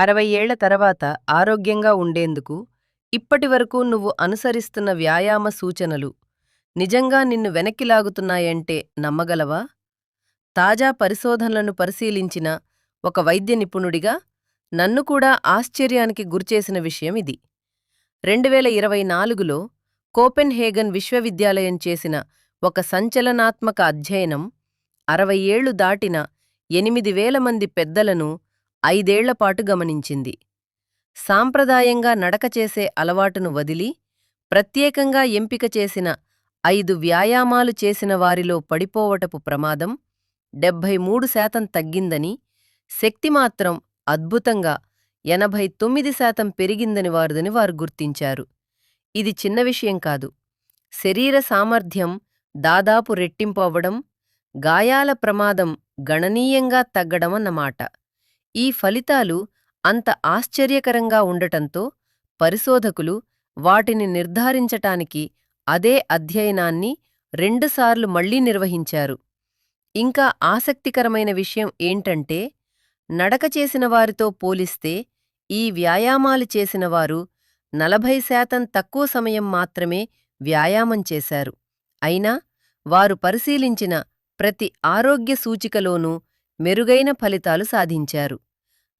అరవై ఏళ్ళ తర్వాత ఆరోగ్యంగా ఉండేందుకు ఇప్పటివరకు నువ్వు అనుసరిస్తున్న వ్యాయామ సూచనలు నిజంగా నిన్ను వెనక్కి లాగుతున్నాయంటే నమ్మగలవా? తాజా పరిశోధనలను పరిశీలించిన ఒక వైద్య నిపుణుడిగా నన్ను కూడా ఆశ్చర్యానికి గురిచేసిన విషయం ఇది. రెండువేల ఇరవై నాలుగులో కోపెన్హేగన్ విశ్వవిద్యాలయం చేసిన ఒక సంచలనాత్మక అధ్యయనం అరవై ఏళ్ళు దాటిన ఎనిమిది వేల మంది పెద్దలను ఐదేళ్ళపాటు గమనించింది. సాంప్రదాయంగా నడక చేసే అలవాటును వదిలి ప్రత్యేకంగా ఎంపిక చేసిన ఐదు వ్యాయామాలు చేసిన వారిలో పడిపోవటపు ప్రమాదం డెబ్భై మూడు శాతం తగ్గిందని శక్తి మాత్రం అద్భుతంగా ఎనభై తొమ్మిది శాతం పెరిగిందని వారుదని వారు గుర్తించారు. ఇది చిన్న విషయం కాదు. శరీర సామర్థ్యం దాదాపు రెట్టింపు అవ్వడం గాయాల ప్రమాదం గణనీయంగా తగ్గడమన్నమాట. ఈ ఫలితాలు అంత ఆశ్చర్యకరంగా ఉండటంతో పరిశోధకులు వాటిని నిర్ధారించటానికి అదే అధ్యయనాన్ని రెండుసార్లు మళ్ళీ నిర్వహించారు. ఇంకా ఆసక్తికరమైన విషయం ఏంటంటే నడక చేసిన వారితో పోలిస్తే ఈ వ్యాయామాలు చేసినవారు నలభై శాతం తక్కువ సమయం మాత్రమే వ్యాయామం చేశారు. అయినా వారు పరిశీలించిన ప్రతి ఆరోగ్య సూచికలోనూ మెరుగైన ఫలితాలు సాధించారు.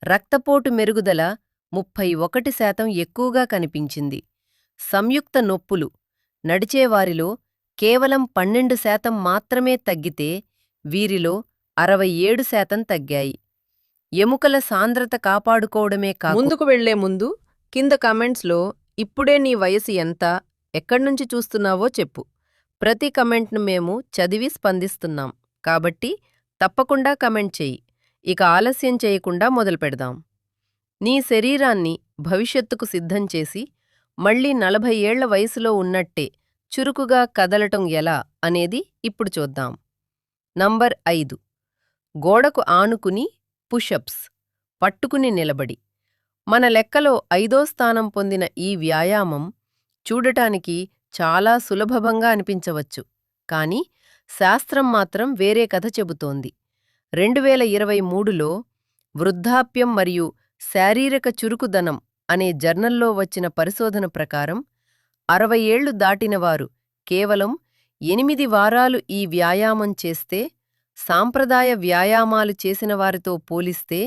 రక్తపోటు మెరుగుదల ముప్పై ఒకటి శాతం ఎక్కువగా కనిపించింది. సంయుక్త నొప్పులు నడిచేవారిలో కేవలం పన్నెండు శాతం మాత్రమే తగ్గితే వీరిలో అరవై ఏడు శాతం తగ్గాయి. ఎముకల సాంద్రత కాపాడుకోవడమే కాదు ముందుకు వెళ్ళే ముందు కింద కమెంట్స్లో ఇప్పుడే నీ వయసు ఎంత ఎక్కడ్నుంచి చూస్తున్నావో చెప్పు. ప్రతి కమెంట్ను మేము చదివి స్పందిస్తున్నాం. కాబట్టి తప్పకుండా కమెంట్ చెయ్యి ఇక ఆలస్యం చేయకుండా మొదలుపెడదాం నీ శరీరాన్ని భవిష్యత్తుకు సిద్ధం చేసి మళ్ళీ నలభై ఏళ్ళ వయసులో ఉన్నట్టే చురుకుగా కదలటం ఎలా అనేది ఇప్పుడు చూద్దాం. నంబర్ ఐదు. గోడకు ఆనుకుని పుషప్స్ పట్టుకుని నిలబడి. మన లెక్కలో ఐదో స్థానం పొందిన ఈ వ్యాయామం చూడటానికి చాలా సులభంగా అనిపించవచ్చు కాని శాస్త్రం మాత్రం వేరే కథ చెబుతోంది. రెండువేల ఇరవై మూడులో వృద్ధాప్యం మరియు శారీరక చురుకుదనం అనే జర్నల్లో వచ్చిన పరిశోధన ప్రకారం అరవై ఏళ్ళు దాటినవారు కేవలం ఎనిమిది వారాలు ఈ వ్యాయామం చేస్తే సాంప్రదాయ వ్యాయామాలు చేసిన వారితో పోలిస్తే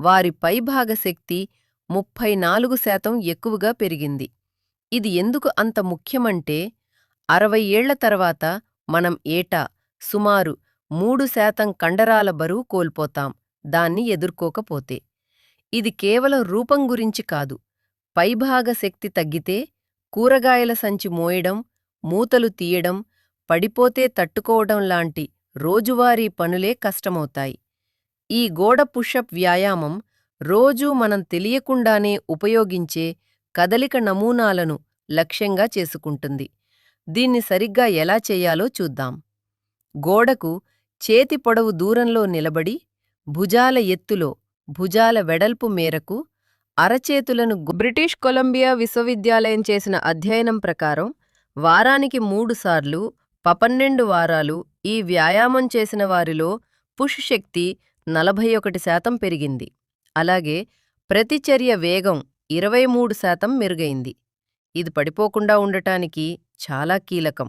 వారి పైభాగ శక్తి ముప్పై నాలుగు శాతం ఎక్కువగా పెరిగింది. ఇది ఎందుకు అంత ముఖ్యమంటే అరవై ఏళ్ళ తర్వాత మనం ఏటా సుమారు మూడు శాతం కండరాల బరువు కోల్పోతాం దాన్ని ఎదుర్కోకపోతే. ఇది కేవలం రూపం గురించి కాదు పైభాగ శక్తి తగ్గితే కూరగాయల సంచి మోయడం మూతలు తీయడం పడిపోతే తట్టుకోవడం లాంటి రోజువారీ పనులే కష్టమవుతాయి. ఈ గోడ పుషప్ వ్యాయామం రోజూ మనం తెలియకుండానే ఉపయోగించే కదలిక నమూనాలను లక్ష్యంగా చేసుకుంటుంది. దీన్ని సరిగ్గా ఎలా చేయాలో చూద్దాం. గోడకు చేతి పొడవు దూరంలో నిలబడి భుజాల ఎత్తులో భుజాల వెడల్పు మేరకు అరచేతులను బ్రిటిష్ కొలంబియా విశ్వవిద్యాలయం చేసిన అధ్యయనం ప్రకారం వారానికి మూడుసార్లు పపన్నెండు వారాలు ఈ వ్యాయామం చేసిన వారిలో పుష్ శక్తి నలభై ఒకటి శాతం పెరిగింది. అలాగే ప్రతిచర్య వేగం ఇరవై మూడు శాతం మెరుగైంది. ఇది పడిపోకుండా ఉండటానికి చాలా కీలకం.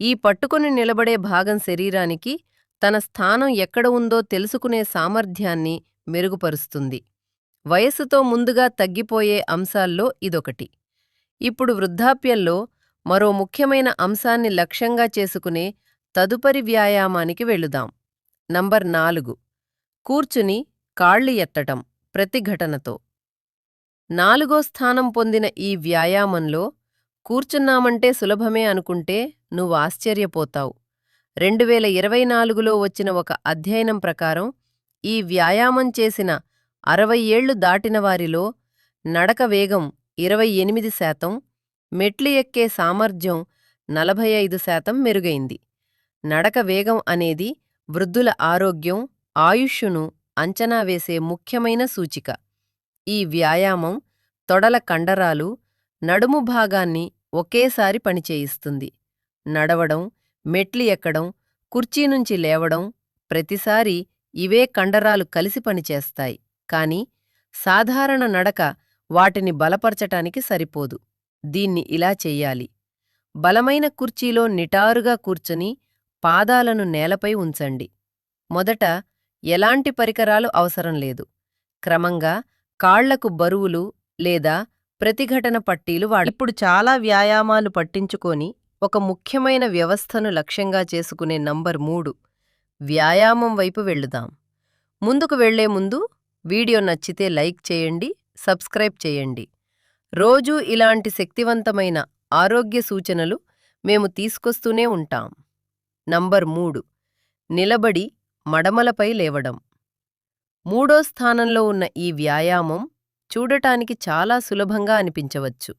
ఈ పట్టుకుని నిలబడే భాగం శరీరానికి తన స్థానం ఎక్కడ ఉందో తెలుసుకునే సామర్థ్యాన్ని మెరుగుపరుస్తుంది. వయస్సుతో ముందుగా తగ్గిపోయే అంశాల్లో ఇదొకటి. ఇప్పుడు వృద్ధాప్యంలో మరో ముఖ్యమైన అంశాన్ని లక్ష్యంగా చేసుకునే తదుపరి వ్యాయామానికి వెళుదాం. నంబర్ నాలుగు. కూర్చుని కాళ్ళు ఎత్తటం ప్రతిఘటనతో. నాలుగో స్థానం పొందిన ఈ వ్యాయామంలో కూర్చున్నామంటే సులభమే అనుకుంటే నువ్వు ఆశ్చర్యపోతావు. రెండువేల ఇరవై నాలుగులో వచ్చిన ఒక అధ్యయనం ప్రకారం ఈ వ్యాయామం చేసిన అరవై ఏళ్ళు దాటిన వారిలో నడక వేగం ఇరవై ఎనిమిది శాతం మెట్లు ఎక్కే సామర్థ్యం నలభై ఐదు శాతం మెరుగైంది. నడక వేగం అనేది వృద్ధుల ఆరోగ్యం ఆయుష్ను అంచనా వేసే ముఖ్యమైన సూచిక. ఈ వ్యాయామం తొడల కండరాలు నడుము భాగాన్ని ఒకేసారి పనిచేయిస్తుంది. నడవడం మెట్లు ఎక్కడం కుర్చీ నుంచి లేవడం ప్రతిసారి ఇవే కండరాలు కలిసి పనిచేస్తాయి కాని సాధారణ నడక వాటిని బలపరచటానికి సరిపోదు. దీన్ని ఇలా చెయ్యాలి. బలమైన కుర్చీలో నిటారుగా కూర్చుని పాదాలను నేలపై ఉంచండి. మొదట ఎలాంటి పరికరాలు అవసరం లేదు. క్రమంగా కాళ్ళకు బరువులు లేదా ప్రతిఘటన పట్టీలు వాడ ఇప్పుడు చాలా వ్యాయామాలు పట్టించుకొని ఒక ముఖ్యమైన వ్యవస్థను లక్ష్యంగా చేసుకునే నంబర్ మూడు. వ్యాయామం వైపు వెళ్ళుదాం ముందుకు వెళ్ళే ముందు వీడియో నచ్చితే లైక్ చేయండి సబ్స్క్రైబ్ చేయండి. రోజూ ఇలాంటి శక్తివంతమైన ఆరోగ్య సూచనలు మేము తీసుకొస్తూనే ఉంటాం. నంబర్ మూడు. నిలబడి మడమలపై లేవడం. మూడో స్థానంలో ఉన్న ఈ వ్యాయామం చూడటానికి చాలా సులభంగా అనిపించవచ్చు.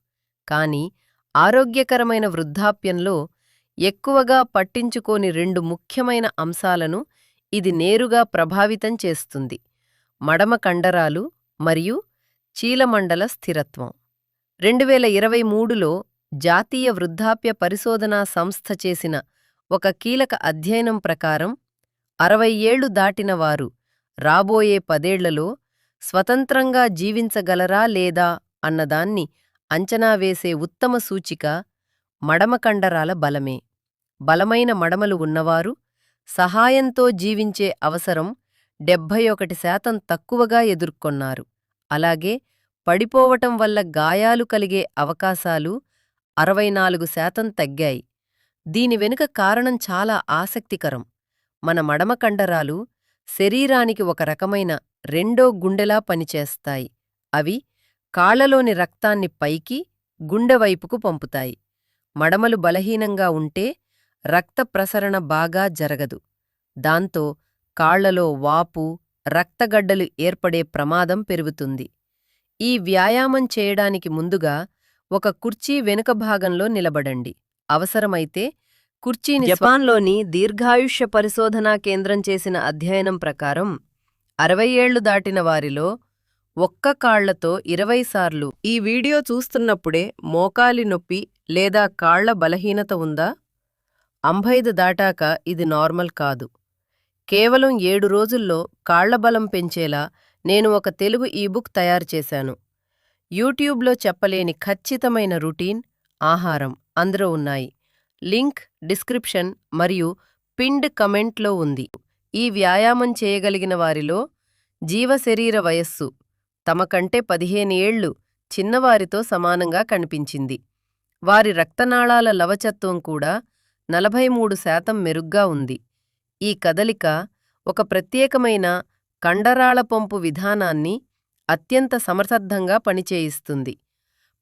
కానీ ఆరోగ్యకరమైన వృద్ధాప్యంలో ఎక్కువగా పట్టించుకోని రెండు ముఖ్యమైన అంశాలను ఇది నేరుగా ప్రభావితం చేస్తుంది. మడమ కండరాలు మరియు చీలమండల స్థిరత్వం. రెండువేల ఇరవై మూడులో జాతీయ వృద్ధాప్య పరిశోధనా సంస్థ చేసిన ఒక కీలక అధ్యయనం ప్రకారం అరవై ఏళ్ళు దాటిన వారు రాబోయే పదేళ్ళలో స్వతంత్రంగా జీవించగలరా లేదా అన్నదాన్ని అంచనా వేసే ఉత్తమ సూచిక మడమ కండరాల బలమే. బలమైన మడమలు ఉన్నవారు సహాయంతో జీవించే అవసరం డెబ్భై ఒకటి శాతం తక్కువగా ఎదుర్కొన్నారు. అలాగే పడిపోవటం వల్ల గాయాలు కలిగే అవకాశాలు అరవై నాలుగు శాతం తగ్గాయి. దీని వెనుక కారణం చాలా ఆసక్తికరం. మన మడమ కండరాలు శరీరానికి ఒక రకమైన రెండో గుండెలా పనిచేస్తాయి. అవి కాళ్ళలోని రక్తాన్ని పైకి గుండెవైపుకు పంపుతాయి. మడమలు బలహీనంగా ఉంటే రక్త ప్రసరణ బాగా జరగదు. దాంతో కాళ్ళలో వాపు రక్తగడ్డలు ఏర్పడే ప్రమాదం పెరుగుతుంది. ఈ వ్యాయామం చేయడానికి ముందుగా ఒక కుర్చీ వెనుక భాగంలో నిలబడండి. అవసరమైతే కుర్చీని జపాన్లోని దీర్ఘాయుష్య పరిశోధనా కేంద్రం చేసిన అధ్యయనం ప్రకారం అరవై ఏళ్ళు దాటిన వారిలో ఒక్క కాళ్ళతో ఇరవైసార్లు ఈ వీడియో చూస్తున్నప్పుడే మోకాలి నొప్పి లేదా కాళ్ళ బలహీనత ఉందా? అంభైదు దాటాక ఇది నార్మల్ కాదు. కేవలం ఏడు రోజుల్లో కాళ్ళబలం పెంచేలా నేను ఒక తెలుగు ఈబుక్ తయారు చేశాను. యూట్యూబ్లో చెప్పలేని ఖచ్చితమైన రుటీన్ ఆహారం అందులో ఉన్నాయి. లింక్ డిస్క్రిప్షన్ మరియు పిండ్ కమెంట్లో ఉంది. ఈ వ్యాయామం చేయగలిగిన వారిలో జీవశరీర వయస్సు తమ కంటే చిన్నవారితో సమానంగా కనిపించింది. వారి రక్తనాళాల లవచత్వం కూడా నలభై మూడు శాతం మెరుగ్గా ఉంది. ఈ కదలిక ఒక ప్రత్యేకమైన కండరాళ పంపు విధానాన్ని అత్యంత సమర్థంగా పనిచేయిస్తుంది.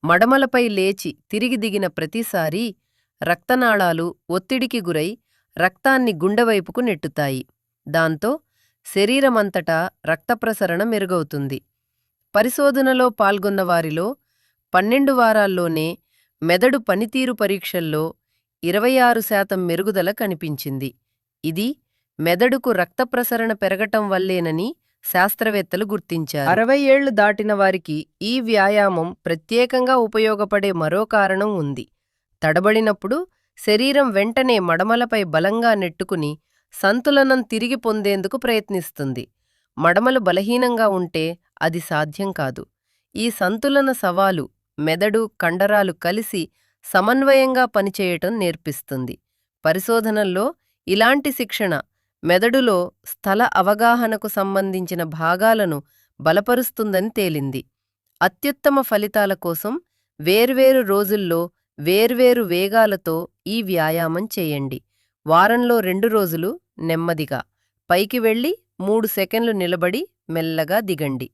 మడమలపై లేచి తిరిగి దిగిన ప్రతిసారీ రక్తనాళాలు ఒత్తిడికి గురై రక్తాన్ని గుండెవైపుకు నెట్టుతాయి. దాంతో శరీరమంతటా రక్తప్రసరణ మెరుగవుతుంది. పరిశోధనలో పాల్గొన్నవారిలో పన్నెండు వారాల్లోనే మెదడు పనితీరు పరీక్షల్లో ఇరవై ఆరు శాతం మెరుగుదల కనిపించింది. ఇది మెదడుకు రక్తప్రసరణ పెరగటం వల్లేనని శాస్త్రవేత్తలు గుర్తించారు. అరవై ఏళ్ళు దాటిన వారికి ఈ వ్యాయామం ప్రత్యేకంగా ఉపయోగపడే మరో కారణం ఉంది. తడబడినప్పుడు శరీరం వెంటనే మడమలపై బలంగా నెట్టుకుని సంతులనం తిరిగి పొందేందుకు ప్రయత్నిస్తుంది. మడమలు బలహీనంగా ఉంటే అది సాధ్యం కాదు. ఈ సంతులన సవాలు మెదడు కండరాలు కలిసి సమన్వయంగా పనిచేయటం నేర్పిస్తుంది. పరిశోధనల్లో ఇలాంటి శిక్షణ మెదడులో స్థల అవగాహనకు సంబంధించిన భాగాలను బలపరుస్తుందని తేలింది. అత్యుత్తమ ఫలితాల కోసం వేర్వేరు రోజుల్లో వేర్వేరు వేగాలతో ఈ వ్యాయామం చేయండి. వారంలో రెండు రోజులు నెమ్మదిగా. పైకి వెళ్ళి మూడు సెకన్లు నిలబడి మెల్లగా దిగండి.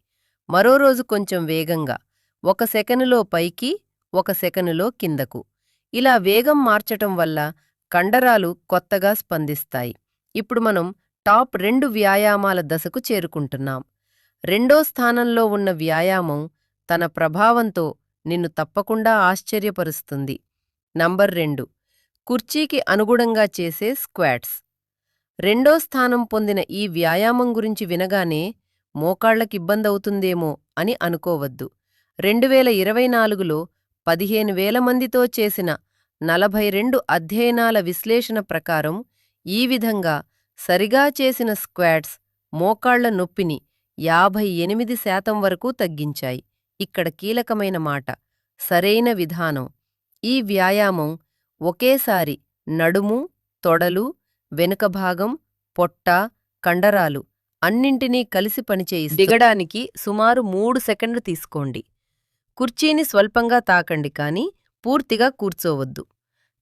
మరో రోజు కొంచెం వేగంగా ఒక సెకనులో పైకి ఒక సెకనులో కిందకు. ఇలా వేగం మార్చటం వల్ల కండరాలు కొత్తగా స్పందిస్తాయి. ఇప్పుడు మనం టాప్ రెండు వ్యాయామాల దశకు చేరుకుంటున్నాం. రెండో స్థానంలో ఉన్న వ్యాయామం తన ప్రభావంతో నిన్ను తప్పకుండా ఆశ్చర్యపరుస్తుంది. నంబర్ రెండు. కుర్చీకి అనుగుణంగా చేసే స్క్వాట్స్. రెండో స్థానం పొందిన ఈ వ్యాయామం గురించి వినగానే మోకాళ్ళకిబ్బందవుతుందేమో అని అనుకోవద్దు. రెండువేల ఇరవై నాలుగులో పదిహేను వేల మందితో చేసిన నలభై రెండు అధ్యయనాల విశ్లేషణ ప్రకారం ఈ విధంగా సరిగా చేసిన స్క్వాట్స్ మోకాళ్ళ నొప్పిని యాభై ఎనిమిది శాతం వరకు తగ్గించాయి. ఇక్కడ కీలకమైన మాట సరైన విధానం. ఈ వ్యాయామం ఒకేసారి నడుము తొడలు వెనుక భాగం పొట్ట కండరాలు అన్నింటినీ కలిసి పనిచేయి దిగడానికి సుమారు మూడు సెకండ్లు తీసుకోండి. కుర్చీని స్వల్పంగా తాకండి కాని పూర్తిగా కూర్చోవద్దు.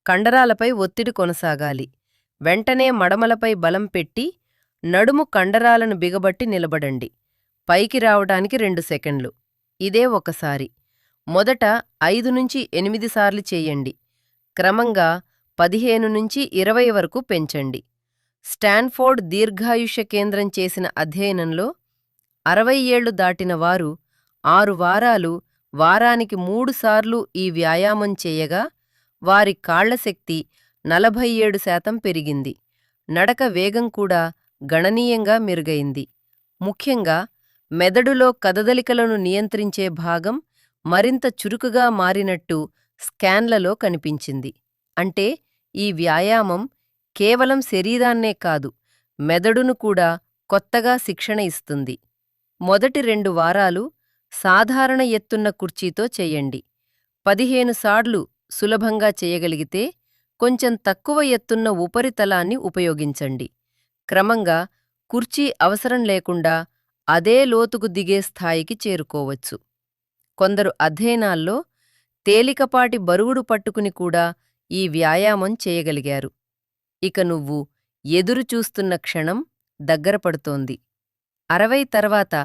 కండరాలపై ఒత్తిడి కొనసాగాలి. వెంటనే మడమలపై బలం పెట్టి నడుము కండరాలను బిగబట్టి నిలబడండి. పైకి రావడానికి రెండు సెకండ్లు. ఇదే ఒకసారి. మొదట ఐదు నుంచి ఎనిమిది సార్లు చేయండి. క్రమంగా పదిహేను నుంచి ఇరవై వరకు పెంచండి. స్టాన్ఫోర్డ్ దీర్ఘాయుష్య కేంద్రం చేసిన అధ్యయనంలో అరవై ఏళ్ళు దాటిన వారు ఆరు వారాలు వారానికి మూడుసార్లు ఈ వ్యాయామం చేయగా వారి కాళ్ళశక్తి నలభై ఏడు శాతం పెరిగింది. నడక వేగం కూడా గణనీయంగా మెరుగైంది. ముఖ్యంగా మెదడులో కదదలికలను నియంత్రించే భాగం మరింత చురుకుగా మారినట్టు స్కాన్లలో కనిపించింది. అంటే ఈ వ్యాయామం కేవలం శరీరాన్నే కాదు మెదడును కూడా కొత్తగా శిక్షణ ఇస్తుంది. మొదటి రెండు వారాలు సాధారణ ఎత్తున్న కుర్చీతో చెయ్యండి పదిహేను సార్లు సులభంగా చేయగలిగితే కొంచెం తక్కువ ఎత్తున్న ఉపరితలాన్ని ఉపయోగించండి. క్రమంగా కుర్చీ అవసరం లేకుండా అదే లోతుకు దిగే స్థాయికి చేరుకోవచ్చు. కొందరు అధ్యయనాల్లో తేలికపాటి బరువుడు పట్టుకుని కూడా ఈ వ్యాయామం చేయగలిగారు. ఇక నువ్వు ఎదురు చూస్తున్న క్షణం దగ్గరపడుతోంది అరవై తర్వాత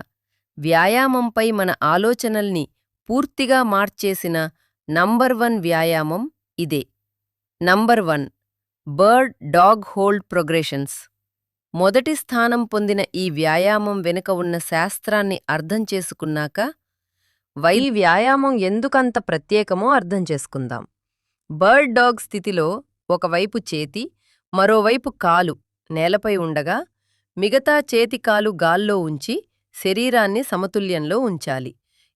వ్యాయామంపై మన ఆలోచనల్ని పూర్తిగా మార్చేసిన నంబర్ వన్ వ్యాయామం ఇదే. Number one bird dog hold progressions. మొదటి స్థానం పొందిన ఈ వ్యాయామం వెనుక ఉన్న శాస్త్రాన్ని అర్థం చేసుకున్నాక వై వ్యాయామం ఎందుకంత ప్రత్యేకమో అర్థం చేసుకుందాం. బర్డ్ డాగ్ స్థితిలో ఒకవైపు చేతి మరోవైపు కాలు నేలపై ఉండగా మిగతా చేతికాలు గాల్లో ఉంచి శరీరాన్ని సమతుల్యంలో ఉంచాలి.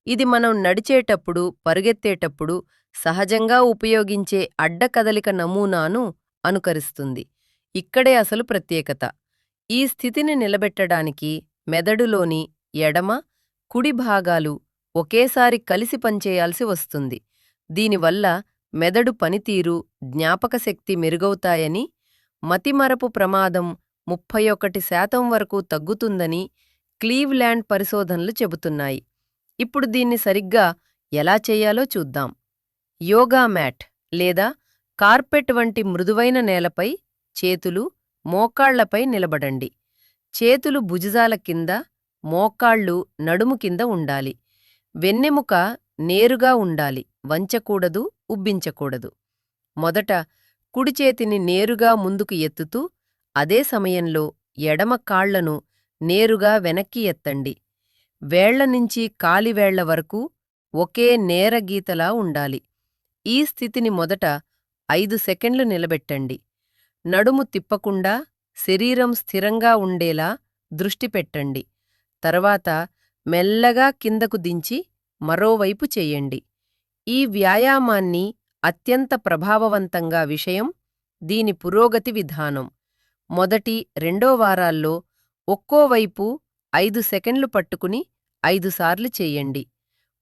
ఇది మనం నడిచేటప్పుడు పరుగెత్తేటప్పుడు సహజంగా ఉపయోగించే అడ్డకదలిక నమూనాను అనుకరిస్తుంది. ఇక్కడే అసలు ప్రత్యేకత. ఈ స్థితిని నిలబెట్టడానికి మెదడులోని ఎడమ కుడి భాగాలు ఒకేసారి కలిసి పనిచేయాల్సి వస్తుంది. దీనివల్ల మెదడు పనితీరు జ్ఞాపకశక్తి మెరుగవుతాయని మతిమరపు ప్రమాదం ముప్పై ఒకటి శాతం వరకు తగ్గుతుందని క్లీవ్ల్యాండ్ పరిశోధనలు చెబుతున్నాయి. ఇప్పుడు దీన్ని సరిగ్గా ఎలా చేయాలో చూద్దాం. యోగా మ్యాట్ లేదా కార్పెట్ వంటి మృదువైన నేలపై చేతులు మోకాళ్ళపై నిలబడండి. చేతులు భుజాల కింద మోకాళ్ళు నడుము కింద ఉండాలి. వెన్నెముక నేరుగా ఉండాలి. వంచకూడదు ఉబ్బించకూడదు. మొదట కుడిచేతిని నేరుగా ముందుకు ఎత్తుతూ అదే సమయంలో ఎడమ కాళ్ళను నేరుగా వెనక్కి ఎత్తండి. వేళ్ళనుంచి కాలివేళ్ళ వరకు ఒకే నేరగీతలా ఉండాలి. ఈ స్థితిని మొదట ఐదు సెకండ్లు నిలబెట్టండి. నడుము తిప్పకుండా శరీరం స్థిరంగా ఉండేలా దృష్టి పెట్టండి. తర్వాత మెల్లగా కిందకు దించి మరోవైపు చేయండి. ఈ వ్యాయామాన్ని అత్యంత ప్రభావవంతంగా విషయం దీని పురోగతి విధానం. మొదటి రెండో వారాల్లో ఒక్కోవైపు ఐదు సెకండ్లు పట్టుకుని ఐదుసార్లు చేయండి.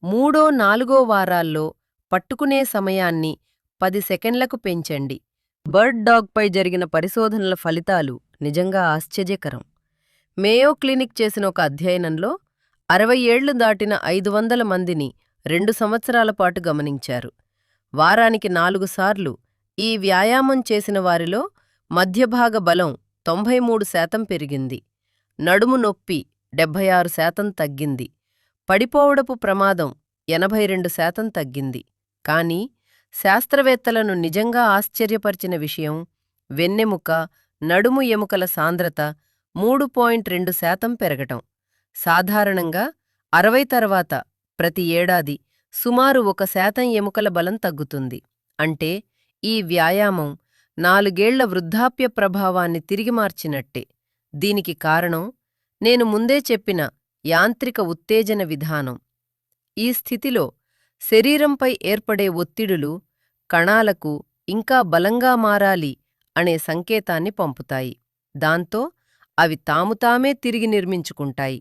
మూడో నాలుగో వారాల్లో పట్టుకునే సమయాన్ని పది సెకండ్లకు పెంచండి. బర్డ్ డాగ్పై జరిగిన పరిశోధనల ఫలితాలు నిజంగా ఆశ్చర్యకరం. మేయో క్లినిక్ చేసిన ఒక అధ్యయనంలో అరవై ఏళ్ళు దాటిన ఐదు వందల మందిని రెండు సంవత్సరాల పాటు గమనించారు. వారానికి నాలుగు సార్లు ఈ వ్యాయామం చేసిన వారిలో మధ్యభాగ బలం తొంభై మూడు శాతం పెరిగింది. నడుము నొప్పి డెబ్భై ఆరు శాతం తగ్గింది. పడిపోవడపు ప్రమాదం ఎనభై రెండు శాతం తగ్గింది. కాని శాస్త్రవేత్తలను నిజంగా ఆశ్చర్యపరిచిన విషయం వెన్నెముక నడుము ఎముకల సాంద్రత మూడు పాయింట్ రెండు శాతం పెరగటం. సాధారణంగా అరవై తర్వాత ప్రతి ఏడాది సుమారు ఒక శాతం ఎముకల బలం తగ్గుతుంది. అంటే ఈ వ్యాయామం నాలుగేళ్ళ వృద్ధాప్య ప్రభావాన్ని తిరిగి మార్చినట్టే. దీనికి కారణం నేను ముందే చెప్పిన యాంత్రిక ఉత్తేజన విధానం. ఈ స్థితిలో శరీరంపై ఏర్పడే ఒత్తిడులు కణాలకు ఇంకా బలంగా మారాలి అనే సంకేతాన్ని పంపుతాయి. దాంతో అవి తాము తామే తిరిగి నిర్మించుకుంటాయి.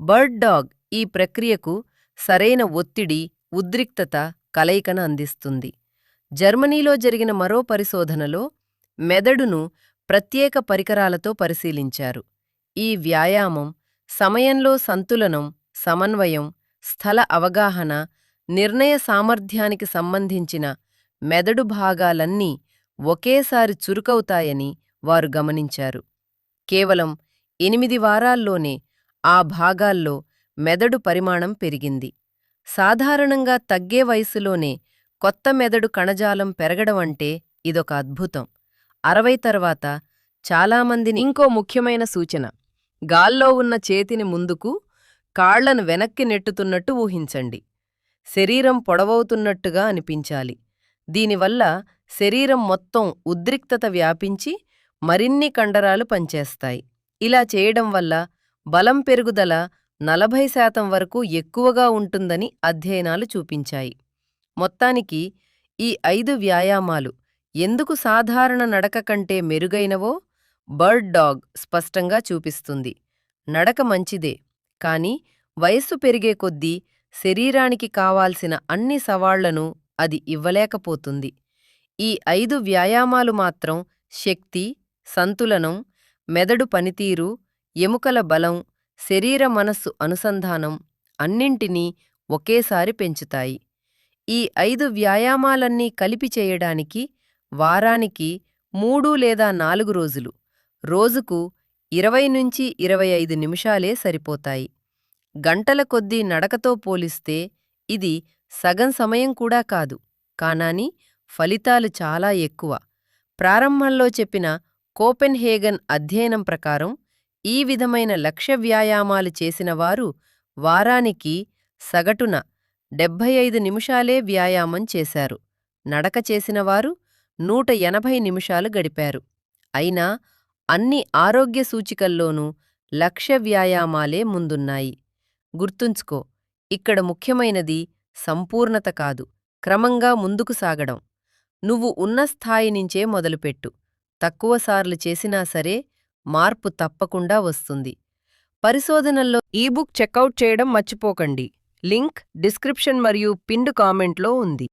బర్డ్ డాగ్ ఈ ప్రక్రియకు సరైన ఒత్తిడి ఉద్రిక్తత కలయికను అందిస్తుంది. జర్మనీలో జరిగిన మరో పరిశోధనలో మెదడును ప్రత్యేక పరికరాలతో పరిశీలించారు. ఈ వ్యాయామం సమయంలో సంతులనం సమన్వయం స్థల అవగాహన నిర్ణయ సామర్థ్యానికి సంబంధించిన మెదడు భాగాలన్నీ ఒకేసారి చురుకవుతాయని వారు గమనించారు. కేవలం ఎనిమిది వారాల్లోనే ఆ భాగాల్లో మెదడు పరిమాణం పెరిగింది. సాధారణంగా తగ్గే వయసులోనే కొత్త మెదడు కణజాలం పెరగడమంటే ఇదొక అద్భుతం. అరవై తర్వాత చాలామందిని ఇంకో ముఖ్యమైన సూచన గాల్లో ఉన్న చేతిని ముందుకు కాళ్ళను వెనక్కి నెట్టుతున్నట్టు ఊహించండి. శరీరం పొడవవుతున్నట్టుగా అనిపించాలి. దీనివల్ల శరీరం మొత్తం ఉద్రిక్తత వ్యాపించి మరిన్ని కండరాలు పనిచేస్తాయి. ఇలా చేయడం వల్ల బలం పెరుగుదల నలభై శాతం వరకు ఎక్కువగా ఉంటుందని అధ్యయనాలు చూపించాయి. మొత్తానికి ఈ ఐదు వ్యాయామాలు ఎందుకు సాధారణ నడక కంటే మెరుగైనవో బర్డ్ డాగ్ స్పష్టంగా చూపిస్తుంది. నడక మంచిదే కాని వయస్సు పెరిగే కొద్దీ శరీరానికి కావాల్సిన అన్ని సవాళ్ళను అది ఇవ్వలేకపోతుంది. ఈ ఐదు వ్యాయామాలు మాత్రం శక్తి సంతులనం మెదడు పనితీరు ఎముకల బలం శరీర మనస్సు అనుసంధానం అన్నింటినీ ఒకేసారి పెంచుతాయి. ఈ ఐదు వ్యాయామాలన్నీ కలిపి చేయడానికి వారానికి మూడు లేదా నాలుగు రోజులు రోజుకు ఇరవై నుంచి ఇరవై ఐదు నిమిషాలే సరిపోతాయి. గంటల కొద్దీ నడకతో పోలిస్తే ఇది సగం సమయం కూడా కాదు. కానాని ఫలితాలు చాలా ఎక్కువ. ప్రారంభంలో చెప్పిన కోపెన్హేగన్ అధ్యయనం ప్రకారం ఈ విధమైన లక్ష్య వ్యాయామాలు చేసినవారు వారానికి సగటున డెబ్భై ఐదు నిమిషాలే వ్యాయామం చేశారు. నడక చేసినవారు నూట ఎనభై నిమిషాలు గడిపారు. అయినా అన్ని ఆరోగ్య సూచికల్లోనూ లక్ష్య వ్యాయామాలే ముందున్నాయి. గుర్తుంచుకో ఇక్కడ ముఖ్యమైనది సంపూర్ణత కాదు క్రమంగా ముందుకు సాగడం. నువ్వు ఉన్న స్థాయి నుంచే మొదలుపెట్టు. తక్కువసార్లు చేసినా సరే మార్పు తప్పకుండా వస్తుంది. పరిశోధనల్లో ఈబుక్ చెక్అవుట్ చేయడం మర్చిపోకండి. లింక్ డిస్క్రిప్షన్ మరియు పిండు కామెంట్లో ఉంది.